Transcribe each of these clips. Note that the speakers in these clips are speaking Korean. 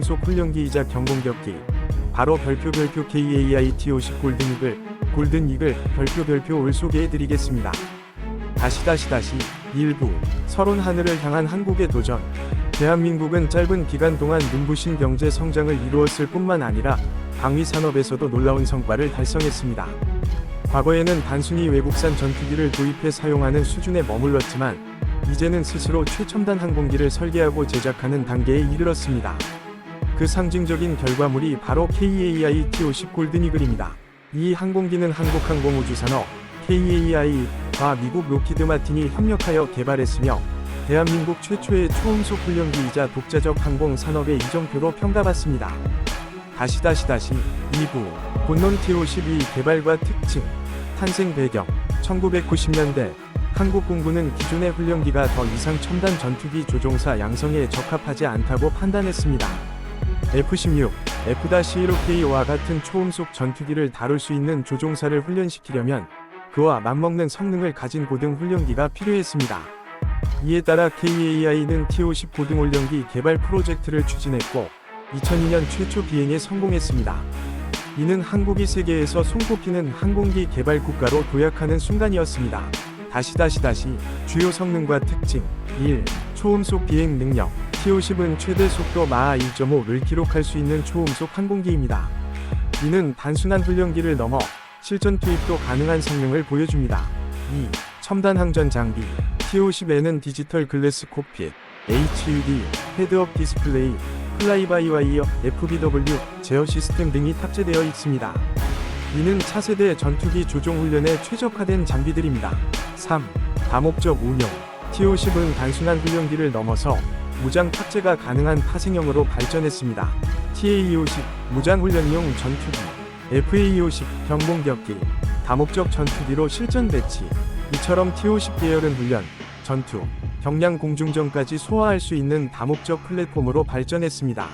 초음속 훈련기이자 경공격기 바로 별표 별표 KAI T50 골든이글 골든이글 별표 별표 올 소개해드리겠습니다. 다시 다시 다시 일부 서론 하늘을 향한 한국의 도전 대한민국은 짧은 기간 동안 눈부신 경제 성장을 이루었을 뿐만 아니라 방위 산업에서도 놀라운 성과를 달성했습니다. 과거에는 단순히 외국산 전투기를 도입해 사용하는 수준에 머물렀지만 이제는 스스로 최첨단 항공기를 설계하고 제작하는 단계에 이르렀습니다. 그 상징적인 결과물이 바로 KAI T50 골든이글입니다. 이 항공기는 한국항공우주산업 KAI와 미국 로키드 마틴이 협력하여 개발했으며 대한민국 최초의 초음속 훈련기이자 독자적 항공 산업의 이정표로 평가받습니다. 다시 다시 다시 2부 본론 T52 개발과 특징 탄생 배경 1990년대 한국 공군은 기존의 훈련기가 더 이상 첨단 전투기 조종사 양성에 적합하지 않다고 판단했습니다. F-16, F-15K와 같은 초음속 전투기를 다룰 수 있는 조종사를 훈련시키려면 그와 맞먹는 성능을 가진 고등 훈련기가 필요했습니다. 이에 따라 KAI는 T-50 고등 훈련기 개발 프로젝트를 추진했고 2002년 최초 비행에 성공했습니다. 이는 한국이 세계에서 손꼽히는 항공기 개발 국가로 도약하는 순간이었습니다. 다시 다시 다시 주요 성능과 특징 1. 초음속 비행 능력 T-50은 최대 속도 마하 1.5를 기록할 수 있는 초음속 항공기입니다. 이는 단순한 훈련기를 넘어 실전 투입도 가능한 성능을 보여줍니다. 2. 첨단 항전 장비 T-50에는 디지털 글래스 콕핏, HUD, 헤드업 디스플레이, 플라이바이와이어, FBW, 제어 시스템 등이 탑재되어 있습니다. 이는 차세대 전투기 조종 훈련에 최적화된 장비들입니다. 3. 다목적 운용 T-50은 단순한 훈련기를 넘어서 무장 탑재가 가능한 파생형으로 발전했습니다. TA-50 무장 훈련용 전투기 FA-50 경공격기 다목적 전투기로 실전 배치 이처럼 T-50 계열은 훈련, 전투, 경량 공중전까지 소화할 수 있는 다목적 플랫폼으로 발전했습니다.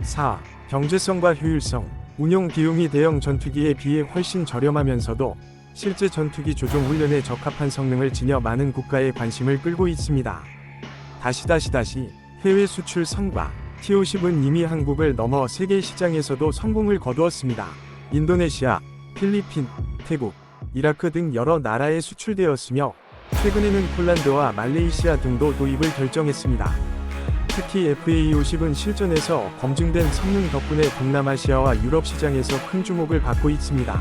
4. 경제성과 효율성 운용 비용이 대형 전투기에 비해 훨씬 저렴하면서도 실제 전투기 조종 훈련에 적합한 성능을 지녀 많은 국가의 관심을 끌고 있습니다. 다시 다시 다시 해외 수출 성과 T-50은 이미 한국을 넘어 세계 시장에서도 성공을 거두었습니다. 인도네시아, 필리핀, 태국, 이라크 등 여러 나라에 수출되었으며 최근에는 폴란드와 말레이시아 등도 도입을 결정했습니다. 특히 FA50은 실전에서 검증된 성능 덕분에 동남아시아와 유럽 시장에서 큰 주목을 받고 있습니다.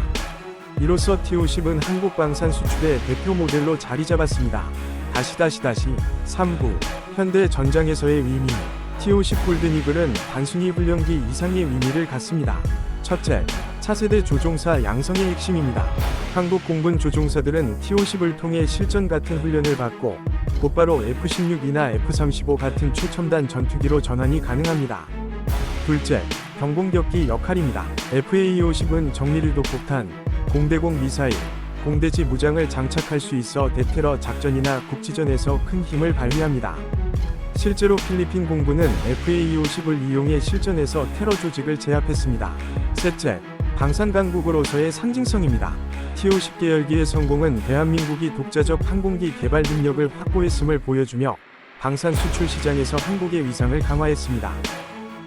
이로써 T50은 한국 방산 수출의 대표 모델로 자리 잡았습니다. 다시 다시 다시 3부 현대 전장에서의 의미 T50 골든이글은 단순히 훈련기 이상의 의미를 갖습니다. 첫째, 차세대 조종사 양성의 핵심입니다. 한국 공군 조종사들은 T50을 통해 실전 같은 훈련을 받고 곧바로 F-16이나 F-35 같은 최첨단 전투기로 전환이 가능합니다. 둘째, 경공격기 역할입니다. FA-50은 정밀유도 폭탄, 공대공 미사일, 공대지 무장을 장착할 수 있어 대테러 작전이나 국지전에서 큰 힘을 발휘합니다. 실제로 필리핀 공군은 FA-50을 이용해 실전에서 테러 조직을 제압했습니다. 셋째, 방산 강국으로서의 상징성입니다. T-50 계열기의 성공은 대한민국이 독자적 항공기 개발 능력을 확보했음을 보여주며 방산 수출 시장에서 한국의 위상을 강화했습니다.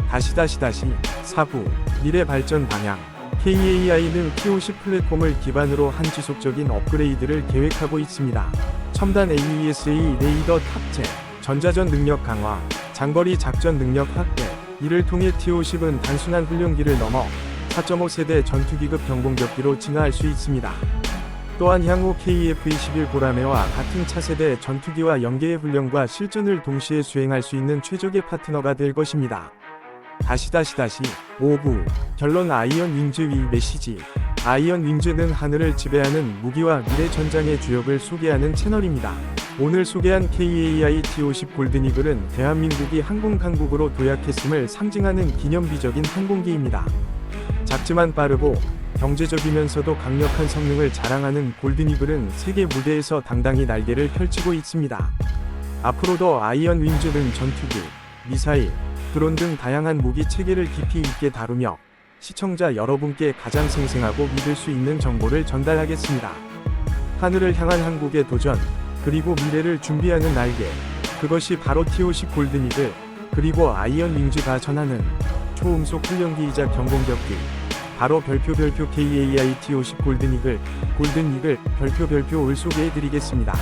다시 다시 다시 4부 미래 발전 방향 KAI는 T-50 플랫폼을 기반으로 한 지속적인 업그레이드를 계획하고 있습니다. 첨단 AESA 레이더 탑재, 전자전 능력 강화, 장거리 작전 능력 확대, 이를 통해 T-50은 단순한 훈련기를 넘어 4.5세대 전투기급 경공격기로 진화할 수 있습니다. 또한 향후 KF-21 보라매와 같은 차세대 전투기와 연계의 훈련과 실전을 동시에 수행할 수 있는 최적의 파트너가 될 것입니다. 다시 다시 다시 5부 결론 아이언 윙즈 위 메시지 아이언 윙즈는 하늘을 지배하는 무기와 미래 전장의 주역을 소개하는 채널입니다. 오늘 소개한 KAI T-50 골든이글은 대한민국이 항공 강국으로 도약했음을 상징하는 기념비적인 항공기입니다. 작지만 빠르고 경제적이면서도 강력한 성능을 자랑하는 골든이글은 세계 무대에서 당당히 날개를 펼치고 있습니다. 앞으로도 아이언 윙즈는 전투기, 미사일, 드론 등 다양한 무기 체계를 깊이 있게 다루며 시청자 여러분께 가장 생생하고 믿을 수 있는 정보를 전달하겠습니다. 하늘을 향한 한국의 도전, 그리고 미래를 준비하는 날개, 그것이 바로 T-50 골든이글, 그리고 아이언 윙즈가 전하는 초음속 훈련기이자 경공격기. 바로 별표 별표 KAI T50 골든이글, 골든이글 별표 별표 올 소개해드리겠습니다.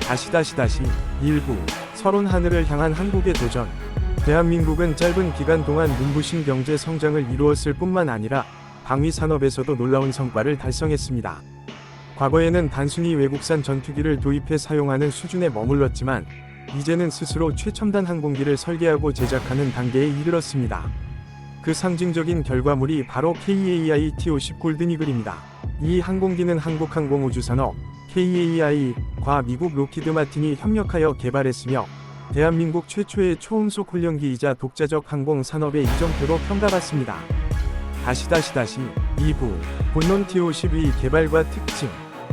다시 다시 다시 일부 서론 하늘을 향한 한국의 도전. 대한민국은 짧은 기간 동안 눈부신 경제 성장을 이루었을 뿐만 아니라 방위 산업에서도 놀라운 성과를 달성했습니다. 과거에는 단순히 외국산 전투기를 도입해 사용하는 수준에 머물렀지만 이제는 스스로 최첨단 항공기를 설계하고 제작하는 단계에 이르렀습니다. 그 상징적인 결과물이 바로 KAI T50 골든이글입니다. 이 항공기는 한국항공우주산업 KAI과 미국 로키드 마틴이 협력하여 개발했으며 대한민국 최초의 초음속 훈련기이자 독자적 항공 산업의 이정표로 평가받습니다. 다시 다시 다시 2부 본론 T52 개발과 특징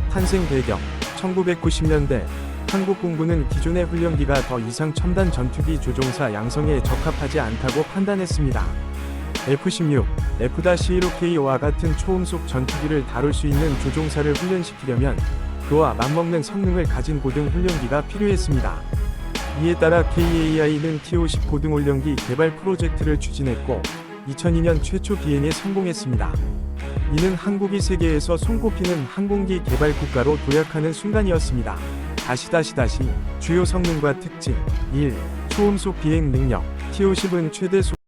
탄생 배경 1990년대 한국 공군은 기존의 훈련기가 더 이상 첨단 전투기 조종사 양성에 적합하지 않다고 판단했습니다. F-16, F-15K와 같은 초음속 전투기를 다룰 수 있는 조종사를 훈련시키려면 그와 맞먹는 성능을 가진 고등 훈련기가 필요했습니다. 이에 따라 KAI는 T-50 고등 훈련기 개발 프로젝트를 추진했고 2002년 최초 비행에 성공했습니다. 이는 한국이 세계에서 손꼽히는 항공기 개발 국가로 도약하는 순간이었습니다. 다시 다시 다시 주요 성능과 특징 1. 초음속 비행 능력 T-50은 최대 속